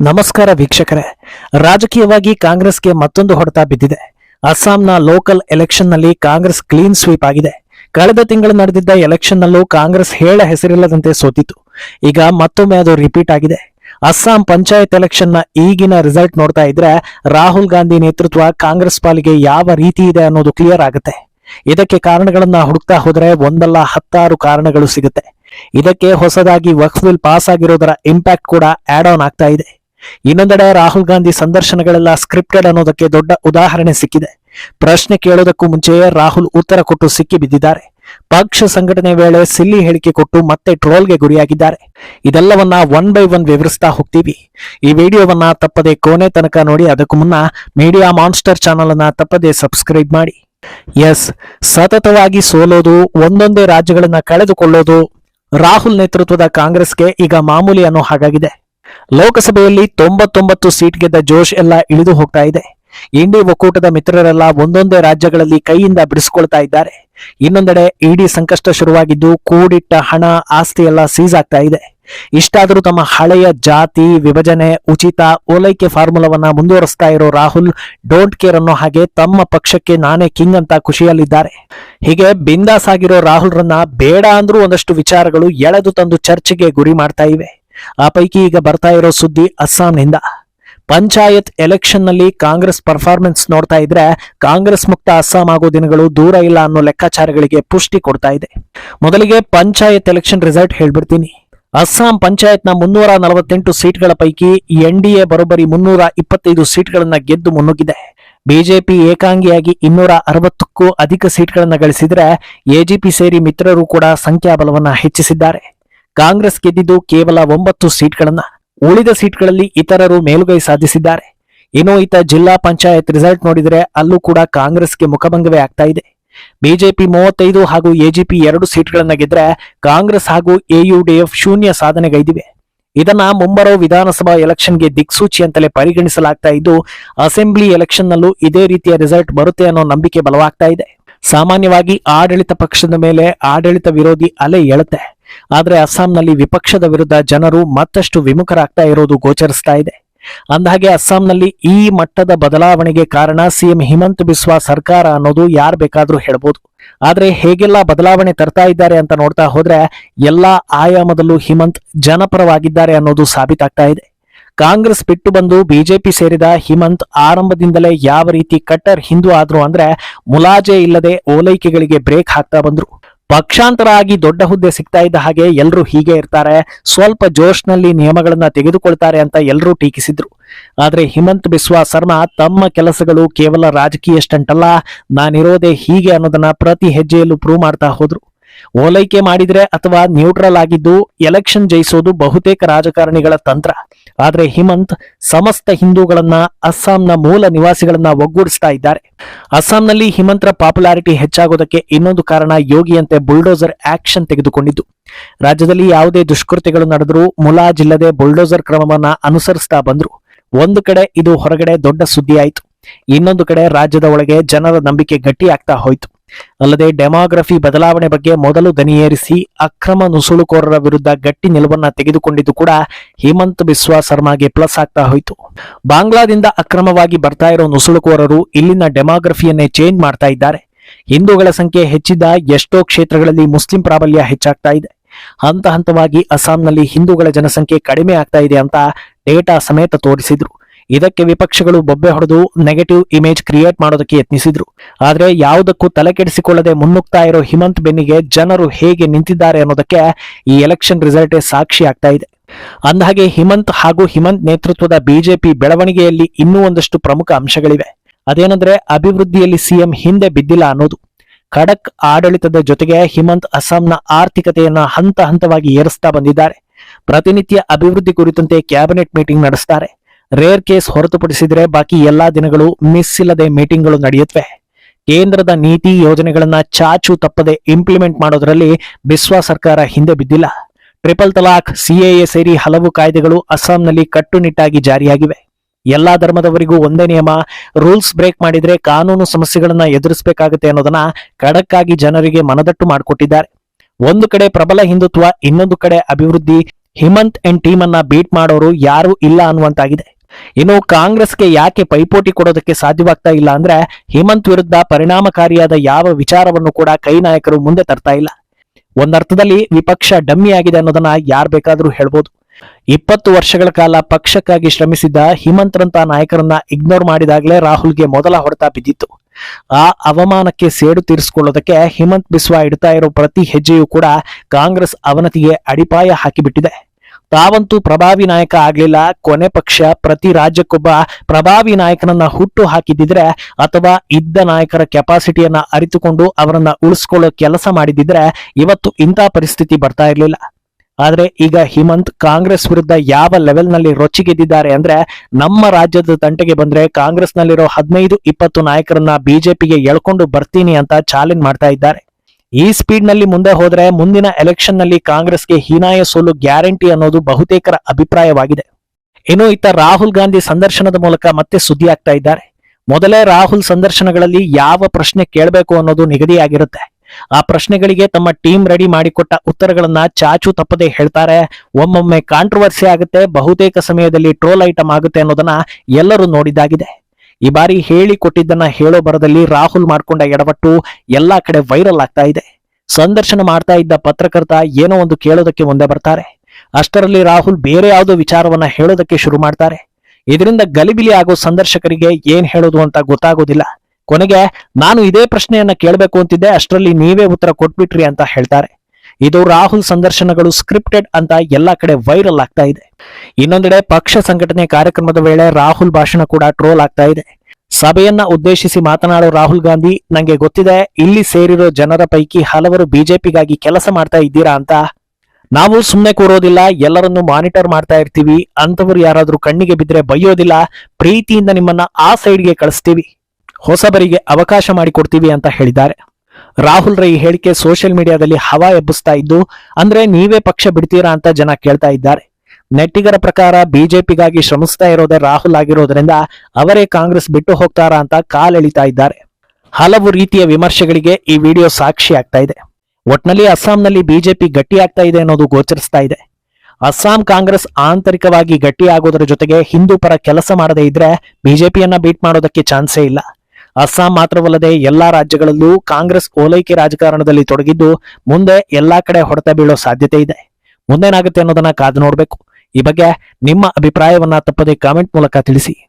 ನಮಸ್ಕಾರ ವೀಕ್ಷಕರೇ. ರಾಜಕೀಯವಾಗಿ ಕಾಂಗ್ರೆಸ್ಗೆ ಮತ್ತೊಂದು ಹೊಡೆತ ಬಿದ್ದಿದೆ. ಅಸ್ಸಾಂನ ಲೋಕಲ್ ಎಲೆಕ್ಷನ್ನಲ್ಲಿ ಕಾಂಗ್ರೆಸ್ ಕ್ಲೀನ್ ಸ್ವೀಪ್ ಆಗಿದೆ. ಕಳೆದ ತಿಂಗಳು ನಡೆದಿದ್ದ ಎಲೆಕ್ಷನ್ನಲ್ಲೂ ಕಾಂಗ್ರೆಸ್ ಹೇಳ ಹೆಸರಿಲ್ಲದಂತೆ ಸೋತಿತ್ತು. ಈಗ ಮತ್ತೊಮ್ಮೆ ಅದು ರಿಪೀಟ್ ಆಗಿದೆ. ಅಸ್ಸಾಂ ಪಂಚಾಯತ್ ಎಲೆಕ್ಷನ್ನ ಈಗಿನ ರಿಸಲ್ಟ್ ನೋಡ್ತಾ ಇದ್ರೆ ರಾಹುಲ್ ಗಾಂಧಿ ನೇತೃತ್ವ ಕಾಂಗ್ರೆಸ್ ಪಾಲಿಗೆ ಯಾವ ರೀತಿ ಇದೆ ಅನ್ನೋದು ಕ್ಲಿಯರ್ ಆಗುತ್ತೆ. ಇದಕ್ಕೆ ಕಾರಣಗಳನ್ನ ಹುಡುಕ್ತಾ ಹೋದ್ರೆ ಒಂದಲ್ಲ ಹತ್ತಾರು ಕಾರಣಗಳು ಸಿಗುತ್ತೆ. ಇದಕ್ಕೆ ಹೊಸದಾಗಿ ವಕ್ಫ್ ಬಿಲ್ ಪಾಸ್ ಆಗಿರೋದರ ಇಂಪ್ಯಾಕ್ಟ್ ಕೂಡ ಆಡ್ ಆನ್ ಆಗ್ತಾ ಇದೆ. ಇನ್ನೊಂದೆಡೆ ರಾಹುಲ್ ಗಾಂಧಿ ಸಂದರ್ಶನಗಳೆಲ್ಲ ಸ್ಕ್ರಿಪ್ಟೆಡ್ ಅನ್ನೋದಕ್ಕೆ ದೊಡ್ಡ ಉದಾಹರಣೆ ಸಿಕ್ಕಿದೆ. ಪ್ರಶ್ನೆ ಕೇಳೋದಕ್ಕೂ ಮುಂಚೆಯೇ ರಾಹುಲ್ ಉತ್ತರ ಕೊಟ್ಟು ಸಿಕ್ಕಿ ಬಿದ್ದಿದ್ದಾರೆ. ಪಕ್ಷ ಸಂಘಟನೆ ವೇಳೆ ಸಿಲ್ಲಿ ಹೇಳಿಕೆ ಕೊಟ್ಟು ಮತ್ತೆ ಟ್ರೋಲ್ಗೆ ಗುರಿಯಾಗಿದ್ದಾರೆ. ಇದೆಲ್ಲವನ್ನ ಒನ್ ಬೈ ಒನ್ ವಿವರಿಸ್ತಾ ಹೋಗ್ತೀವಿ. ಈ ವಿಡಿಯೋವನ್ನ ತಪ್ಪದೆ ಕೊನೆ ತನಕ ನೋಡಿ, ಅದಕ್ಕೂ ಮುನ್ನ ಮೀಡಿಯಾ ಮಾನ್ಸ್ಟರ್ ಚಾನಲ್ ಅನ್ನ ತಪ್ಪದೆ ಸಬ್ಸ್ಕ್ರೈಬ್ ಮಾಡಿ. ಎಸ್, ಸತತವಾಗಿ ಸೋಲೋದು, ಒಂದೊಂದೇ ರಾಜ್ಯಗಳನ್ನ ಕಳೆದುಕೊಳ್ಳೋದು ರಾಹುಲ್ ನೇತೃತ್ವದ ಕಾಂಗ್ರೆಸ್ಗೆ ಈಗ ಮಾಮೂಲಿ ಅನ್ನೋ ಹಾಗಾಗಿದೆ. ಲೋಕಸಭೆಯಲ್ಲಿ ತೊಂಬತ್ತೊಂಬತ್ತು ಸೀಟ್ ಗೆದ್ದ ಜೋಶ್ ಎಲ್ಲ ಇಳಿದು ಹೋಗ್ತಾ ಇದೆ. ಇಂಡಿ ಒಕ್ಕೂಟದ ಮಿತ್ರರೆಲ್ಲ ಒಂದೊಂದೇ ರಾಜ್ಯಗಳಲ್ಲಿ ಕೈಯಿಂದ ಬಿಡಿಸಿಕೊಳ್ತಾ ಇದ್ದಾರೆ. ಇನ್ನೊಂದೆಡೆ ಇಡಿ ಸಂಕಷ್ಟ ಶುರುವಾಗಿದ್ದು ಕೂಡಿಟ್ಟ ಹಣ, ಆಸ್ತಿ ಎಲ್ಲ ಸೀಸ್ ಆಗ್ತಾ ಇದೆ. ಇಷ್ಟಾದರೂ ತಮ್ಮ ಹಳೆಯ ಜಾತಿ, ವಿಭಜನೆ, ಉಚಿತ ಓಲೈಕೆ ಫಾರ್ಮುಲಾವನ್ನ ಮುಂದುವರಿಸ್ತಾ ಇರೋ ರಾಹುಲ್ ಡೋಂಟ್ ಕೇರ್ ಅನ್ನೋ ಹಾಗೆ ತಮ್ಮ ಪಕ್ಷಕ್ಕೆ ನಾನೇ ಕಿಂಗ್ ಅಂತ ಖುಷಿಯಲ್ಲಿದ್ದಾರೆ. ಹೀಗೆ ಬಿಂದಾಸ್ ಆಗಿರೋ ರಾಹುಲ್ರನ್ನ ಬೇಡ ಅಂದ್ರೂ ಒಂದಷ್ಟು ವಿಚಾರಗಳು ಎಳೆದು ತಂದು ಚರ್ಚೆಗೆ ಗುರಿ ಮಾಡ್ತಾ ಇವೆ. ಆ ಪೈಕಿ ಈಗ ಬರ್ತಾ ಇರೋ ಸುದ್ದಿ ಅಸ್ಸಾಂನಿಂದ. ಪಂಚಾಯತ್ ಎಲೆಕ್ಷನ್ನಲ್ಲಿ ಕಾಂಗ್ರೆಸ್ ಪರ್ಫಾರ್ಮೆನ್ಸ್ ನೋಡ್ತಾ ಇದ್ರೆ ಕಾಂಗ್ರೆಸ್ ಮುಕ್ತ ಅಸ್ಸಾಂ ಆಗೋ ದಿನಗಳು ದೂರ ಇಲ್ಲ ಅನ್ನೋ ಲೆಕ್ಕಾಚಾರಗಳಿಗೆ ಪುಷ್ಟಿ ಕೊಡ್ತಾ ಇದೆ. ಮೊದಲಿಗೆ ಪಂಚಾಯತ್ ಎಲೆಕ್ಷನ್ ರಿಸಲ್ಟ್ ಹೇಳ್ಬಿಡ್ತೀನಿ. ಅಸ್ಸಾಂ ಪಂಚಾಯತ್ನ ಮುನ್ನೂರ ನಲವತ್ತೆಂಟು ಸೀಟ್ಗಳ ಪೈಕಿ ಎನ್ ಡಿ ಎ ಬರೋಬ್ಬರಿ ಮುನ್ನೂರ ಇಪ್ಪತ್ತೈದು ಸೀಟ್ಗಳನ್ನ ಗೆದ್ದು ಮುನ್ನುಗ್ಗಿದೆ. ಬಿಜೆಪಿ ಏಕಾಂಗಿಯಾಗಿ ಇನ್ನೂರ ಅರವತ್ತಕ್ಕೂ ಅಧಿಕ ಸೀಟ್ಗಳನ್ನು ಗಳಿಸಿದ್ರೆ ಎಜಿಪಿ ಸೇರಿ ಮಿತ್ರರು ಕೂಡ ಸಂಖ್ಯಾಬಲವನ್ನ ಹೆಚ್ಚಿಸಿದ್ದಾರೆ. ಕಾಂಗ್ರೆಸ್ ಗೆದ್ದಿದ್ದು ಕೇವಲ ಒಂಬತ್ತು ಸೀಟ್ಗಳನ್ನ. ಉಳಿದ ಸೀಟ್ಗಳಲ್ಲಿ ಇತರರು ಮೇಲುಗೈ ಸಾಧಿಸಿದ್ದಾರೆ. ಏನೋ ಈತ ಜಿಲ್ಲಾ ಪಂಚಾಯತ್ ರಿಸಲ್ಟ್ ನೋಡಿದರೆ ಅಲ್ಲೂ ಕೂಡ ಕಾಂಗ್ರೆಸ್ಗೆ ಮುಖಭಂಗವೇ ಆಗ್ತಾ ಇದೆ. ಬಿಜೆಪಿ ಮೂವತ್ತೈದು ಹಾಗೂ ಎಜಿಪಿ ಎರಡು ಸೀಟ್ಗಳನ್ನ ಗೆದ್ರೆ ಕಾಂಗ್ರೆಸ್ ಹಾಗೂ ಎಯುಡಿಎಫ್ ಶೂನ್ಯ ಸಾಧನೆಗೈದಿವೆ. ಇದನ್ನ ಮುಂಬರೋ ವಿಧಾನಸಭಾ ಎಲೆಕ್ಷನ್ಗೆ ದಿಕ್ಸೂಚಿ ಅಂತಲೇ ಪರಿಗಣಿಸಲಾಗ್ತಾ ಇದ್ದು, ಅಸೆಂಬ್ಲಿ ಎಲೆಕ್ಷನ್ನಲ್ಲೂ ಇದೇ ರೀತಿಯ ರಿಸಲ್ಟ್ ಬರುತ್ತೆ ಅನ್ನೋ ನಂಬಿಕೆ ಬಲವಾಗ್ತಾ ಇದೆ. ಸಾಮಾನ್ಯವಾಗಿ ಆಡಳಿತ ಪಕ್ಷದ ಮೇಲೆ ಆಡಳಿತ ವಿರೋಧಿ ಅಲೆ ಏಳುತ್ತೆ. ಆದ್ರೆ ಅಸ್ಸಾಂನಲ್ಲಿ ವಿಪಕ್ಷದ ವಿರುದ್ಧ ಜನರು ಮತ್ತಷ್ಟು ವಿಮುಖರಾಗ್ತಾ ಇರೋದು ಗೋಚರಿಸ್ತಾ ಇದೆ. ಅಂದಹಾಗೆ ಅಸ್ಸಾಂನಲ್ಲಿ ಈ ಮಟ್ಟದ ಬದಲಾವಣೆಗೆ ಕಾರಣ ಸಿಎಂ ಹಿಮಂತ್ ಬಿಸ್ವಾ ಸರ್ಕಾರ ಅನ್ನೋದು ಯಾರ್ ಬೇಕಾದ್ರೂ ಹೇಳ್ಬೋದು. ಆದ್ರೆ ಹೇಗೆಲ್ಲ ಬದಲಾವಣೆ ತರ್ತಾ ಇದ್ದಾರೆ ಅಂತ ನೋಡ್ತಾ ಹೋದ್ರೆ ಎಲ್ಲಾ ಆಯಾಮದಲ್ಲೂ ಹಿಮಂತ್ ಜನಪರವಾಗಿದ್ದಾರೆ ಅನ್ನೋದು ಸಾಬೀತಾಗ್ತಾ ಇದೆ. ಕಾಂಗ್ರೆಸ್ ಬಿಟ್ಟು ಬಂದು ಬಿಜೆಪಿ ಸೇರಿದ ಹಿಮಂತ್ ಆರಂಭದಿಂದಲೇ ಯಾವ ರೀತಿ ಕಟ್ಟರ್ ಹಿಂದೂ ಆದ್ರು ಅಂದ್ರೆ ಮುಲಾಜೆ ಇಲ್ಲದೆ ಓಲೈಕೆಗಳಿಗೆ ಬ್ರೇಕ್ ಹಾಕ್ತಾ ಬಂದ್ರು. ಪಕ್ಷಾಂತರ ಆಗಿ ದೊಡ್ಡ ಹುದ್ದೆ ಸಿಗ್ತಾ ಇದ್ದ ಹಾಗೆ ಎಲ್ಲರೂ ಹೀಗೆ ಇರ್ತಾರೆ. ಸ್ವಲ್ಪ ಜೋಶ್ನಲ್ಲಿ ನಿಯಮಗಳನ್ನ ತೆಗೆದುಕೊಳ್ತಾರೆ ಅಂತ ಎಲ್ಲರೂ ಟೀಕಿಸಿದ್ರು. ಆದ್ರೆ ಹಿಮಂತ್ ಬಿಸ್ವಾ ಶರ್ಮಾ ತಮ್ಮ ಕೆಲಸಗಳು ಕೇವಲ ರಾಜಕೀಯ ಸ್ಟಂಟ್ ಅಲ್ಲ. ನಾನಿರೋದೇ ಹೀಗೆ ಅನ್ನೋದನ್ನ ಪ್ರತಿ ಹೆಜ್ಜೆಯಲ್ಲೂ ಪ್ರೂವ್ ಮಾಡ್ತಾ ಹೋದ್ರು. ಓಲೈಕೆ ಮಾಡಿದ್ರೆ ಅಥವಾ ನ್ಯೂಟ್ರಲ್ ಆಗಿದ್ದು ಎಲೆಕ್ಷನ್ ಜಯಿಸೋದು ಬಹುತೇಕ ರಾಜಕಾರಣಿಗಳ ತಂತ್ರ. ಆದ್ರೆ ಹಿಮಂತ್ ಸಮಸ್ತ ಹಿಂದೂಗಳನ್ನ, ಅಸ್ಸಾಂನ ಮೂಲ ನಿವಾಸಿಗಳನ್ನ ಒಗ್ಗೂಡಿಸ್ತಾ ಇದ್ದಾರೆ. ಅಸ್ಸಾಂನಲ್ಲಿ ಹಿಮಂತ್ರ ಪಾಪ್ಯುಲಾರಿಟಿ ಹೆಚ್ಚಾಗೋದಕ್ಕೆ ಇನ್ನೊಂದು ಕಾರಣ ಯೋಗಿಯಂತೆ ಬುಲ್ಡೋಸರ್ ಆಕ್ಷನ್ ತೆಗೆದುಕೊಂಡಿದ್ದು. ರಾಜ್ಯದಲ್ಲಿ ಯಾವುದೇ ದುಷ್ಕೃತ್ಯಗಳು ನಡೆದರೂ ಮುಲಾಜಿಲ್ಲದೆ ಬುಲ್ಡೋಸರ್ ಕ್ರಮವನ್ನ ಅನುಸರಿಸ್ತಾ ಬಂದ್ರು. ಒಂದು ಕಡೆ ಇದು ಹೊರಗಡೆ ದೊಡ್ಡ ಸುದ್ದಿಯಾಯಿತು. ಇನ್ನೊಂದು ಕಡೆ ರಾಜ್ಯದ ಒಳಗೆ ಜನರ ನಂಬಿಕೆ ಗಟ್ಟಿಯಾಗ್ತಾ ಹೋಯಿತು. ಅಲ್ಲದೆ ಡೆಮಾಗ್ರಫಿ ಬದಲಾವಣೆ ಬಗ್ಗೆ ಮೊದಲು ದನಿಯೇರಿಸಿ ಅಕ್ರಮ ನುಸುಳುಕೋರರ ವಿರುದ್ಧ ಗಟ್ಟಿ ನಿಲುವನ್ನ ತೆಗೆದುಕೊಂಡಿದ್ದು ಕೂಡ ಹೇಮಂತ್ ಬಿಸ್ವಾ ಶರ್ಮಾಗೆ ಪ್ಲಸ್ ಆಗ್ತಾ ಹೋಯಿತು. ಬಾಂಗ್ಲಾದಿಂದ ಅಕ್ರಮವಾಗಿ ಬರ್ತಾ ಇರೋ ನುಸುಳುಕೋರರು ಇಲ್ಲಿನ ಡೆಮೋಗ್ರಫಿಯನ್ನೇ ಚೇಂಜ್ ಮಾಡ್ತಾ ಇದ್ದಾರೆ. ಹಿಂದೂಗಳ ಸಂಖ್ಯೆ ಹೆಚ್ಚಿದ್ದ ಎಷ್ಟೋ ಕ್ಷೇತ್ರಗಳಲ್ಲಿ ಮುಸ್ಲಿಂ ಪ್ರಾಬಲ್ಯ ಹೆಚ್ಚಾಗ್ತಾ ಇದೆ. ಹಂತ ಹಂತವಾಗಿ ಅಸ್ಸಾಂನಲ್ಲಿ ಹಿಂದೂಗಳ ಜನಸಂಖ್ಯೆ ಕಡಿಮೆ ಆಗ್ತಾ ಇದೆ ಅಂತ ಡೇಟಾ ಸಮೇತ ತೋರಿಸಿದ್ರು. ಇದಕ್ಕೆ ವಿಪಕ್ಷಗಳು ಬೊಬ್ಬೆ ಹೊಡೆದು ನೆಗೆಟಿವ್ ಇಮೇಜ್ ಕ್ರಿಯೇಟ್ ಮಾಡೋದಕ್ಕೆ ಯತ್ನಿಸಿದ್ರು. ಆದ್ರೆ ಯಾವುದಕ್ಕೂ ತಲೆ ಕೆಡಿಸಿಕೊಳ್ಳದೆ ಮುನ್ನುಗ್ತಾ ಇರೋ ಹಿಮಂತ್ ಬೆನ್ನಿಗೆ ಜನರು ಹೇಗೆ ನಿಂತಿದ್ದಾರೆ ಅನ್ನೋದಕ್ಕೆ ಈ ಎಲೆಕ್ಷನ್ ರಿಸಲ್ಟೇ ಸಾಕ್ಷಿ ಆಗ್ತಾ ಇದೆ. ಅಂದಹಾಗೆ ಹಿಮಂತ್ ಹಾಗೂ ಹಿಮಂತ್ ನೇತೃತ್ವದ ಬಿಜೆಪಿ ಬೆಳವಣಿಗೆಯಲ್ಲಿ ಇನ್ನೂ ಒಂದಷ್ಟು ಪ್ರಮುಖ ಅಂಶಗಳಿವೆ. ಅದೇನಂದ್ರೆ ಅಭಿವೃದ್ಧಿಯಲ್ಲಿ ಸಿಎಂ ಹಿಂದೆ ಬಿದ್ದಿಲ್ಲ ಅನ್ನೋದು. ಖಡಕ್ ಆಡಳಿತದ ಜೊತೆಗೆ ಹಿಮಂತ್ ಅಸ್ಸಾಂನ ಆರ್ಥಿಕತೆಯನ್ನ ಹಂತ ಹಂತವಾಗಿ ಏರಿಸ್ತಾ ಬಂದಿದ್ದಾರೆ. ಪ್ರತಿನಿತ್ಯ ಅಭಿವೃದ್ಧಿ ಕುರಿತಂತೆ ಕ್ಯಾಬಿನೆಟ್ ಮೀಟಿಂಗ್ ನಡೆಸ್ತಾರೆ. ರೇರ್ ಕೇಸ್ ಹೊರತುಪಡಿಸಿದರೆ ಬಾಕಿ ಎಲ್ಲಾ ದಿನಗಳು ಮಿಸ್ ಇಲ್ಲದೆ ಮೀಟಿಂಗ್ಗಳು ನಡೆಯುತ್ತವೆ. ಕೇಂದ್ರದ ನೀತಿ ಯೋಜನೆಗಳನ್ನ ಚಾಚು ತಪ್ಪದೆ ಇಂಪ್ಲಿಮೆಂಟ್ ಮಾಡೋದರಲ್ಲಿ ಬಿಸ್ವಾ ಸರ್ಕಾರ ಹಿಂದೆ ಬಿದ್ದಿಲ್ಲ. ಟ್ರಿಪಲ್ ತಲಾಖ್ ಸಿಎಎ ಸೇರಿ ಹಲವು ಕಾಯ್ದೆಗಳು ಅಸ್ಸಾಂನಲ್ಲಿ ಕಟ್ಟುನಿಟ್ಟಾಗಿ ಜಾರಿಯಾಗಿವೆ. ಎಲ್ಲಾ ಧರ್ಮದವರಿಗೂ ಒಂದೇ ನಿಯಮ ರೂಲ್ಸ್ ಬ್ರೇಕ್ ಮಾಡಿದ್ರೆ ಕಾನೂನು ಸಮಸ್ಯೆಗಳನ್ನ ಎದುರಿಸಬೇಕಾಗುತ್ತೆ ಅನ್ನೋದನ್ನ ಖಡಕ್ಕಾಗಿ ಜನರಿಗೆ ಮನದಟ್ಟು ಮಾಡಿಕೊಟ್ಟಿದ್ದಾರೆ. ಒಂದು ಕಡೆ ಪ್ರಬಲ ಹಿಂದುತ್ವ, ಇನ್ನೊಂದು ಕಡೆ ಅಭಿವೃದ್ಧಿ, ಹಿಮಂತ್ ಅಂಡ್ ಟೀಮ್ ಅನ್ನ ಬೀಟ್ ಮಾಡೋರು ಯಾರು ಇಲ್ಲ ಅನ್ನುವಂತಾಗಿದೆ. ಇನ್ನು ಕಾಂಗ್ರೆಸ್ಗೆ ಯಾಕೆ ಪೈಪೋಟಿ ಕೊಡೋದಕ್ಕೆ ಸಾಧ್ಯವಾಗ್ತಾ ಇಲ್ಲ ಅಂದ್ರೆ ಹಿಮಂತ್ ವಿರುದ್ಧ ಪರಿಣಾಮಕಾರಿಯಾದ ಯಾವ ವಿಚಾರವನ್ನು ಕೂಡ ಕೈ ನಾಯಕರು ಮುಂದೆ ತರ್ತಾ ಇಲ್ಲ. ಒಂದರ್ಥದಲ್ಲಿ ವಿಪಕ್ಷ ಡಮ್ಮಿ ಆಗಿದೆ ಅನ್ನೋದನ್ನ ಯಾರು ಬೇಕಾದ್ರೂ ಹೇಳ್ಬೋದು. ಇಪ್ಪತ್ತು ವರ್ಷಗಳ ಕಾಲ ಪಕ್ಷಕ್ಕಾಗಿ ಶ್ರಮಿಸಿದ್ದ ಹಿಮಂತ್ರಂತ ನಾಯಕರನ್ನ ಇಗ್ನೋರ್ ಮಾಡಿದಾಗಲೇ ರಾಹುಲ್ಗೆ ಮೊದಲ ಹೊಡೆತ ಬಿದ್ದಿತ್ತು. ಆ ಅವಮಾನಕ್ಕೆ ಸೇಡು ತೀರಿಸಿಕೊಳ್ಳೋದಕ್ಕೆ ಹಿಮಂತ್ ಬಿಸ್ವಾ ಇಡ್ತಾ ಇರೋ ಪ್ರತಿ ಹೆಜ್ಜೆಯೂ ಕೂಡ ಕಾಂಗ್ರೆಸ್ ಅವನತಿಗೆ ಅಡಿಪಾಯ ಹಾಕಿಬಿಟ್ಟಿದೆ. ತಾವಂತೂ ಪ್ರಭಾವಿ ನಾಯಕ ಆಗ್ಲಿಲ್ಲ. ಕೊನೆ ಪಕ್ಷ ಪ್ರತಿ ರಾಜ್ಯಕ್ಕೊಬ್ಬ ಪ್ರಭಾವಿ ನಾಯಕನನ್ನ ಹುಟ್ಟು ಹಾಕಿದಿದ್ರೆ ಅಥವಾ ಇದ್ದ ನಾಯಕರ ಕೆಪಾಸಿಟಿಯನ್ನ ಅರಿತುಕೊಂಡು ಅವರನ್ನ ಉಳಿಸ್ಕೊಳ್ಳೋ ಕೆಲಸ ಮಾಡಿದಿದ್ರೆ ಇವತ್ತು ಇಂಥ ಪರಿಸ್ಥಿತಿ ಬರ್ತಾ ಇರಲಿಲ್ಲ. ಆದ್ರೆ ಈಗ ಹಿಮಂತ್ ಕಾಂಗ್ರೆಸ್ ವಿರುದ್ಧ ಯಾವ ಲೆವೆಲ್ನಲ್ಲಿ ರೊಚ್ಚಿಗೆದ್ದಿದ್ದಾರೆ ಅಂದ್ರೆ ನಮ್ಮ ರಾಜ್ಯದ ತಂಟೆಗೆ ಬಂದ್ರೆ ಕಾಂಗ್ರೆಸ್ ನಲ್ಲಿರೋ ಹದಿನೈದು ಇಪ್ಪತ್ತು ನಾಯಕರನ್ನ ಬಿಜೆಪಿಗೆ ಎಳ್ಕೊಂಡು ಬರ್ತೀನಿ ಅಂತ ಚಾಲೆಂಜ್ ಮಾಡ್ತಾ ಇದ್ದಾರೆ. ಈ ಸ್ಪೀಡ್ನಲ್ಲಿ ಮುಂದೆ ಹೋದ್ರೆ ಮುಂದಿನ ಎಲೆಕ್ಷನ್ನಲ್ಲಿ ಕಾಂಗ್ರೆಸ್ಗೆ ಹೀನಾಯ ಸೋಲು ಗ್ಯಾರಂಟಿ ಅನ್ನೋದು ಬಹುತೇಕರ ಅಭಿಪ್ರಾಯವಾಗಿದೆ. ಇನ್ನು ಇತ್ತ ರಾಹುಲ್ ಗಾಂಧಿ ಸಂದರ್ಶನದ ಮೂಲಕ ಮತ್ತೆ ಸುದ್ದಿ ಆಗ್ತಾ ಇದ್ದಾರೆ. ಮೊದಲೇ ರಾಹುಲ್ ಸಂದರ್ಶನಗಳಲ್ಲಿ ಯಾವ ಪ್ರಶ್ನೆ ಕೇಳಬೇಕು ಅನ್ನೋದು ನಿಗದಿಯಾಗಿರುತ್ತೆ. ಆ ಪ್ರಶ್ನೆಗಳಿಗೆ ತಮ್ಮ ಟೀಮ್ ರೆಡಿ ಮಾಡಿಕೊಟ್ಟ ಉತ್ತರಗಳನ್ನ ಚಾಚು ತಪ್ಪದೆ ಹೇಳ್ತಾರೆ. ಒಮ್ಮೊಮ್ಮೆ ಕಾಂಟ್ರವರ್ಸಿ ಆಗುತ್ತೆ, ಬಹುತೇಕ ಸಮಯದಲ್ಲಿ ಟ್ರೋಲ್ ಐಟಮ್ ಆಗುತ್ತೆ ಅನ್ನೋದನ್ನ ಎಲ್ಲರೂ ನೋಡಿದ್ದಾಗಿದೆ. ಈ ಬಾರಿ ಹೇಳಿ ಕೊಟ್ಟಿದ್ದನ್ನ ಹೇಳೋ ಬರದಲ್ಲಿ ರಾಹುಲ್ ಮಾಡ್ಕೊಂಡ ಎಡವಟ್ಟು ಎಲ್ಲಾ ಕಡೆ ವೈರಲ್ ಆಗ್ತಾ ಇದೆ. ಸಂದರ್ಶನ ಮಾಡ್ತಾ ಇದ್ದ ಪತ್ರಕರ್ತ ಏನೋ ಒಂದು ಕೇಳೋದಕ್ಕೆ ಮುಂದೆ ಬರ್ತಾರೆ. ಅಷ್ಟರಲ್ಲಿ ರಾಹುಲ್ ಬೇರೆ ಯಾವುದೋ ವಿಚಾರವನ್ನ ಹೇಳೋದಕ್ಕೆ ಶುರು ಮಾಡ್ತಾರೆ. ಇದರಿಂದ ಗಲಿಬಿಲಿ ಆಗೋ ಸಂದರ್ಶಕರಿಗೆ ಏನ್ ಹೇಳೋದು ಅಂತ ಗೊತ್ತಾಗೋದಿಲ್ಲ. ಕೊನೆಗೆ, ನಾನು ಇದೇ ಪ್ರಶ್ನೆಯನ್ನ ಕೇಳಬೇಕು ಅಂತಿದ್ದೆ, ಅಷ್ಟರಲ್ಲಿ ನೀವೇ ಉತ್ತರ ಕೊಟ್ಬಿಟ್ರಿ ಅಂತ ಹೇಳ್ತಾರೆ. ಇದು ರಾಹುಲ್ ಸಂದರ್ಶನಗಳು ಸ್ಕ್ರಿಪ್ಟೆಡ್ ಅಂತ ಎಲ್ಲಾ ಕಡೆ ವೈರಲ್ ಆಗ್ತಾ ಇದೆ. ಇನ್ನೊಂದೆಡೆ ಪಕ್ಷ ಸಂಘಟನೆ ಕಾರ್ಯಕ್ರಮದ ವೇಳೆ ರಾಹುಲ್ ಭಾಷಣ ಕೂಡ ಟ್ರೋಲ್ ಆಗ್ತಾ ಇದೆ. ಸಭೆಯನ್ನ ಉದ್ದೇಶಿಸಿ ಮಾತನಾಡೋ ರಾಹುಲ್ ಗಾಂಧಿ, ನಂಗೆ ಗೊತ್ತಿದೆ, ಇಲ್ಲಿ ಸೇರಿರೋ ಜನರ ಪೈಕಿ ಹಲವರು ಬಿಜೆಪಿಗಾಗಿ ಕೆಲಸ ಮಾಡ್ತಾ ಇದ್ದೀರಾ ಅಂತ. ನಾವು ಸುಮ್ಮನೆ ಕೂರೋದಿಲ್ಲ, ಎಲ್ಲರನ್ನು ಮಾನಿಟರ್ ಮಾಡ್ತಾ ಇರ್ತೀವಿ. ಅಂತವರು ಯಾರಾದ್ರೂ ಕಣ್ಣಿಗೆ ಬಿದ್ರೆ ಬೈಯೋದಿಲ್ಲ ಪ್ರೀತಿಯಿಂದ ನಿಮ್ಮನ್ನ ಆ ಸೈಡ್ಗೆ ಕಳಿಸ್ತೀವಿ. ಹೊಸಬರಿಗೆ ಅವಕಾಶ ಮಾಡಿಕೊಡ್ತೀವಿ ಅಂತ ಹೇಳಿದ್ದಾರೆ. ರಾಹುಲ್ ಈ ಹೇಳಿಕೆ ಸೋಷಿಯಲ್ ಮೀಡಿಯಾದಲ್ಲಿ ಹವಾ ಎಬ್ಬಿಸ್ತಾ ಇದ್ದು, ಅಂದ್ರೆ ನೀವೇ ಪಕ್ಷ ಬಿಡ್ತೀರಾ ಅಂತ ಜನ ಕೇಳ್ತಾ ಇದ್ದಾರೆ. ನೆಟ್ಟಿಗರ ಪ್ರಕಾರ ಬಿಜೆಪಿಗಾಗಿ ಶ್ರಮಿಸ್ತಾ ಇರೋದೇ ರಾಹುಲ್ ಆಗಿರೋದ್ರಿಂದ ಅವರೇ ಕಾಂಗ್ರೆಸ್ ಬಿಟ್ಟು ಹೋಗ್ತಾರಾ ಅಂತ ಕಾಲೆಳಿತಾ ಇದ್ದಾರೆ. ಹಲವು ರೀತಿಯ ವಿಮರ್ಶೆಗಳಿಗೆ ಈ ವಿಡಿಯೋ ಸಾಕ್ಷಿ ಆಗ್ತಾ ಇದೆ. ಒಟ್ನಲ್ಲಿ ಅಸ್ಸಾಂನಲ್ಲಿ ಬಿಜೆಪಿ ಗಟ್ಟಿಯಾಗ್ತಾ ಇದೆ ಅನ್ನೋದು ಗೋಚರಿಸ್ತಾ ಇದೆ. ಅಸ್ಸಾಂ ಕಾಂಗ್ರೆಸ್ ಆಂತರಿಕವಾಗಿ ಗಟ್ಟಿಯಾಗೋದರ ಜೊತೆಗೆ ಹಿಂದೂ ಪರ ಕೆಲಸ ಮಾಡದೇ ಇದ್ರೆ ಬಿಜೆಪಿಯನ್ನ ಬೀಟ್ ಮಾಡೋದಕ್ಕೆ ಚಾನ್ಸೇ ಇಲ್ಲ. ಅಸ್ಸಾಂ ಮಾತ್ರವಲ್ಲದೆ ಎಲ್ಲಾ ರಾಜ್ಯಗಳಲ್ಲೂ ಕಾಂಗ್ರೆಸ್ ಓಲೈಕೆ ರಾಜಕಾರಣದಲ್ಲಿ ತೊಡಗಿದ್ದು ಮುಂದೆ ಎಲ್ಲಾ ಕಡೆ ಹೊಡೆತ ಬೀಳೋ ಸಾಧ್ಯತೆ ಇದೆ. ಮುಂದೇನಾಗುತ್ತೆ ಅನ್ನೋದನ್ನ ಕಾದು ನೋಡಬೇಕು. ಈ ಬಗ್ಗೆ ನಿಮ್ಮ ಅಭಿಪ್ರಾಯವನ್ನ ತಪ್ಪದೆ ಕಾಮೆಂಟ್ ಮೂಲಕ ತಿಳಿಸಿ.